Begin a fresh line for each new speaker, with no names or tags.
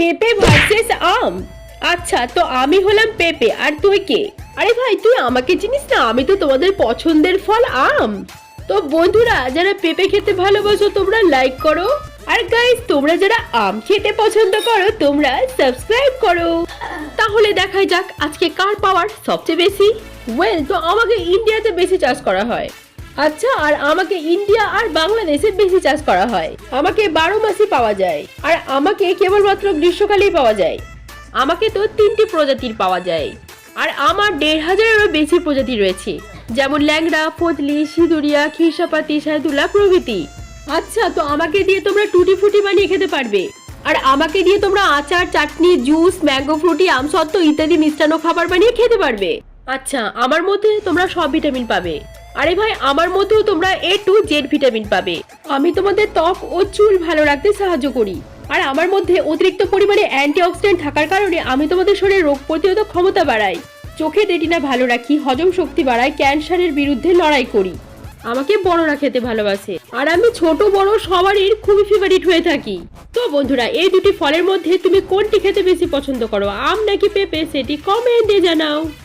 পেঁপে ভার্সেস আম। আচ্ছা তো আমি হলাম পেঁপে, আর তুই কে? আরে ভাই, তুই আমাকে চিনিস না? আমি তো তোমাদের পছন্দের ফল আম। তো বন্ধুরা, যারা পেঁপে খেতে ভালোবাসো, তোমরা লাইক করো। আর গাইস তোমরা যারা আম খেতে পছন্দ করো, তোমরা সাবস্ক্রাইব করো। তাহলে দেখাই যাক আজকে কার পাওয়ার সবচেয়ে বেশি? ওয়েল তো আমাকে ইন্ডিয়াতে বেশি চাষ করা হয়। আচ্ছা আর আমাকে ইন্ডিয়া আর বাংলাদেশে বেশি চাষ করা হয়। আমাকে বারো মাসই পাওয়া যায়, আর আমাকে কেবলমাত্র গ্রীষ্মকালেই পাওয়া যায়। আমাকে তো তিনটি প্রজাতির পাওয়া যায়, আর আমার দেড় হাজারেরও বেশি প্রজাতি রয়েছে, যেমন ল্যাংড়া ফদলি সিঁদুরিয়া খিরসাপাতি সাইদুল্লাহ প্রভৃতি। আচ্ছা তো আমাকে দিয়ে তোমরা টুটি ফুটি বানিয়ে খেতে পারবে। আর আমাকে দিয়ে তোমরা আচার, চাটনি, জুস, ম্যাঙ্গো ফ্রুটি আমসত্ত্ব ইত্যাদি মিষ্টান্ন খাবার বানিয়ে খেতে পারবে। আচ্ছা আমার মধ্যে তোমরা সব ভিটামিন পাবে। আরে ভাই, আমার মধ্যেও তোমরা এ টু জেড ভিটামিন পাবে। আমি তোমাদের ত্বক ও চুল ভালো রাখতে সাহায্য করি। আর আমার মধ্যে অতিরিক্ত পরিমাণে অ্যান্টিঅক্সিডেন্ট থাকার কারণে আমি তোমাদের শরীরে রোগ প্রতিরোধক ক্ষমতা বাড়াই। চোখের রেটিনা ভালো রাখি, হজম শক্তি বাড়াই, ক্যান্সারের বিরুদ্ধে লড়াই করি। আমাকে বড়রা খেতে ভালোবাসে। আর আমি ছোট, বড় সবারই খুবই ফেভারিট হয়ে থাকি। তো বন্ধুরা, এই দুটি ফলের মধ্যে তুমি কোনটি খেতে বেশি পছন্দ করো? আম নাকি পেঁপে? সেটি কমেন্টে জানাও।